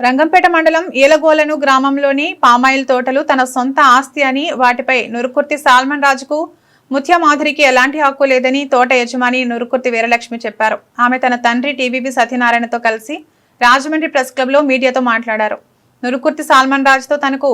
రంగంపేట మండలం ఈలగోలను గ్రామంలోని పామాయిల్ తోటలు తన సొంత ఆస్తి అని వాటిపై నురుకుర్తి సాల్మన్ రాజుకు ముత్యమాధురికి ఎలాంటి హక్కు లేదని తోట యజమాని నురుకుర్తి వీరలక్ష్మి చెప్పారు. ఆమె తన తండ్రి టీవీపీ సత్యనారాయణతో కలిసి రాజమండ్రి ప్రెస్ క్లబ్లో మీడియాతో మాట్లాడారు. నురుకుర్తి సాల్మన్ రాజుతో తనకు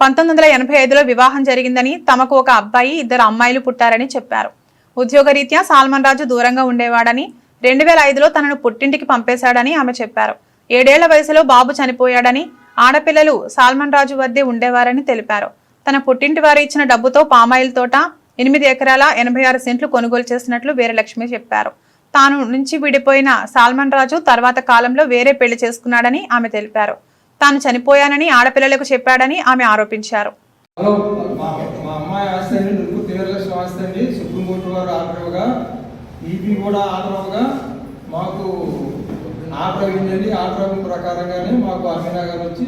పంతొమ్మిది వందల ఎనభై ఐదులో వివాహం జరిగిందని తమకు ఒక అబ్బాయి ఇద్దరు అమ్మాయిలు పుట్టారని చెప్పారు. ఉద్యోగరీత్యా సాల్మన్ రాజు దూరంగా ఉండేవాడని రెండు వేల ఐదులో తనను పుట్టింటికి పంపేశాడని ఆమె చెప్పారు. ఏడేళ్ళ వయసులో బాబు చనిపోయాడని ఆడపిల్లలు సాల్మన్ రాజు వద్దే ఉండేవారని తెలిపారు. తన పుట్టింటి వారు ఇచ్చిన డబ్బుతో పామాయిల్ తోట ఎనిమిది ఎకరాల ఎనభై ఆరు సెంట్లు కొనుగోలు చేసినట్లు వీరలక్ష్మి చెప్పారు. తాను నుంచి విడిపోయిన సాల్మన్ రాజు తర్వాత కాలంలో వేరే పెళ్ళి చేసుకున్నాడని ఆమె తెలిపారు. తాను చనిపోయానని ఆడపిల్లలకు చెప్పాడని ఆమె ఆరోపించారు. హలో మా అమ్మాయి ఆస్తి అండి నువ్వు తీవ్రలక్ష్మి ఆస్తి అండి సుప్రీంకోర్టు వారు ఈపీ కూడా మాకు ఆర్డర్ అయిందండి ఆర్డర్ ఇవ్వడం ప్రకారంగానే మాకు అభినగర్ వచ్చి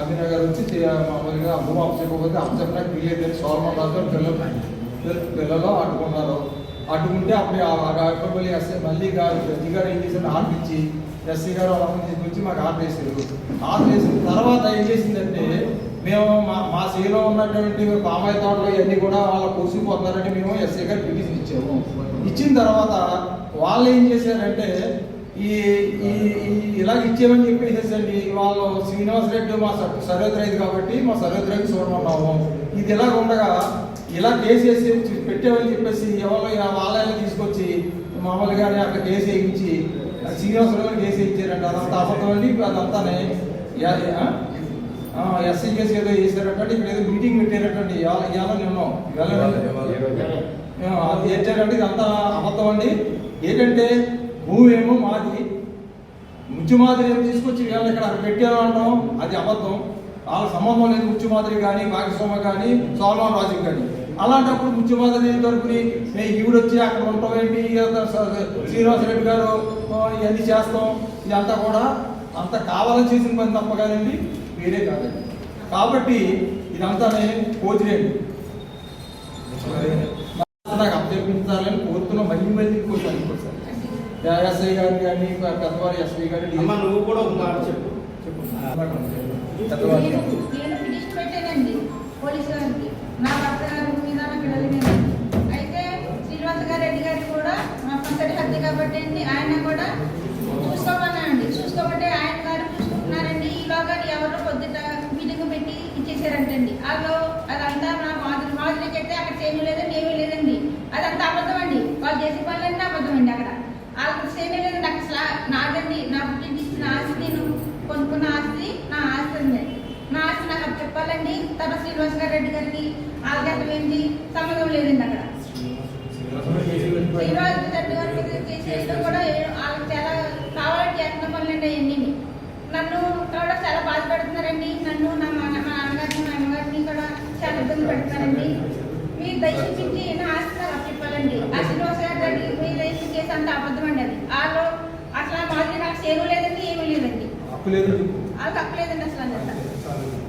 అభినగర్ వచ్చి మామూలుగా అబ్బు అప్పచెప్పకపోతే అప్పచెప్పడానికి వీలేదు సోల్మన్ రాజు పిల్లలు పిల్లలు అడ్డుకున్నారు. అడ్డుకుంటే అప్పుడు అడ్డుకోవాలి ఎస్ఐ మళ్ళీ గారు జడ్జి గారు ఏం చేశారు? ఆర్డర్ ఇచ్చి ఎస్సీ గారు వాళ్ళని తీసుకొచ్చి మాకు ఆర్డర్ వేసారు ఆర్డర్ వేసిన తర్వాత ఏం చేసిందంటే మేము మా మా సీలో ఉన్నటువంటి పామాయి తోటలు ఇవన్నీ కూడా వాళ్ళ కూసిపోతున్నారని మేము ఎస్ఐ గారు పిటిషన్ ఇచ్చాము. ఇచ్చిన తర్వాత వాళ్ళు ఏం చేశారంటే ఈ ఇచ్చామని చెప్పేసేసండి వాళ్ళు శ్రీనివాస్ రెడ్డి మా సర్వేది రైతు కాబట్టి మా సర్వేది రైతు చూడమన్నాము. ఇది ఇలా ఉండగా ఇలా కేసు వేసి పెట్టామని చెప్పేసి ఎవరో ఇలా వాళ్ళని తీసుకొచ్చి మామూలుగానే అక్కడ కేసు వేయించి శ్రీనివాస్ రెడ్డి కేసు వేయించారంట. అదంతా అబద్ధం అండి అదంతానే ఎస్ఐ కేసు ఏదో చేశారటండి ఇక్కడ ఏదో మీటింగ్ పెట్టారటండి. ఇవాళ ఇవాళ నిన్నాం అది చేశారంటే ఇదంతా అబద్ధం అండి ఏంటంటే భూమి ఏమో మాది. ముచ్చు మాదిరి తీసుకొచ్చి వీళ్ళని ఇక్కడ అక్కడ పెట్టారు అంటాం? అది అబద్ధం. వాళ్ళ సంబంధం లేదు ముచ్చు మాదిరి కానీ భాగస్వామి కానీ సోల్మాన్ రాజు కానీ. అలాంటప్పుడు ముచ్చు మాదిరి తరపుని మేము ఈవిడ వచ్చి అక్కడ ఉంటాం ఏంటి? శ్రీనివాస రెడ్డి గారు ఇవన్నీ చేస్తాం. ఇదంతా కూడా అంత కావాలని చేసిన పని తప్ప కాదండి వేరే కాదండి. కాబట్టి ఇదంతా నేను కోతిరేండి నాకు అభ్యర్థించాలని కోరుతున్న మళ్ళీ మళ్ళీ కోరుతాను ఇంకోసారి? ఎస్ఐ గారు కానీ పెద్దవారు ఎస్ఐ గారు అమ్మ నువ్వు కూడా ఒక మాట చెప్పు. నేను పిటిషన్ పెట్టానండి పోలీసు గారికి నా భర్త గారి మీద నా పిల్లల మీద అయితే శ్రీనివాస గారు రెడ్డి గారికి కూడా మా పంచడి హద్దు కాబట్టి అండి ఆయన కూడా చూసుకోమన్నానండి చూసుకోమంటే ఆయన గారు చూసుకుంటున్నారండి. ఈలోగా ఎవరో పొద్దుట మీటింగ్ పెట్టి ఇచ్చేసారంటండి. వాళ్ళు అదంతా నా మాదిరి మాదిరికి అయితే అక్కడ చేయడం లేదండి ఏమీ లేదండి అదంతా అబద్ధం అండి వాళ్ళు చేసే పనులన్నీ అబద్ధం అండి అక్కడ వాళ్ళకి లేదు లేదండి అక్కడ అసలు నాదండి. నా పుట్టింటి ఇచ్చిన ఆస్తి నేను కొనుక్కున్న ఆస్తి నా ఆస్తి ఉంది నా ఆస్తి నాకు అది చెప్పాలండి. తర్వాత శ్రీనివాస్ గారు రెడ్డి గారికి వాళ్ళకి ఏంటి? సంబంధం లేదండి అక్కడ. శ్రీనివాస్ రెడ్డి గారి మీద చేసేది కూడా వాళ్ళకి చాలా కావాలని చేస్తున్న పనులండి అవన్నీ. నన్ను కూడా చాలా బాధపడుతున్నారండి. నన్ను నా మా మా నాన్నగారిని మా అమ్మగారిని కూడా చాలా ఇబ్బంది పెడుతున్నారండి. మీరు దయచేసి నా ఆస్తి నాకు చెప్పాలండి ఆ శ్రీనివాస గారి రెడ్డి మీరు దయచేసి చేసి అంత అబద్ధం అండి అది. వాళ్ళు అట్లా మాది నాకు సేను లేదండి ఏమీ లేదండి. హక్కు లేదు వాళ్ళకి అక్కలేదండి అసలు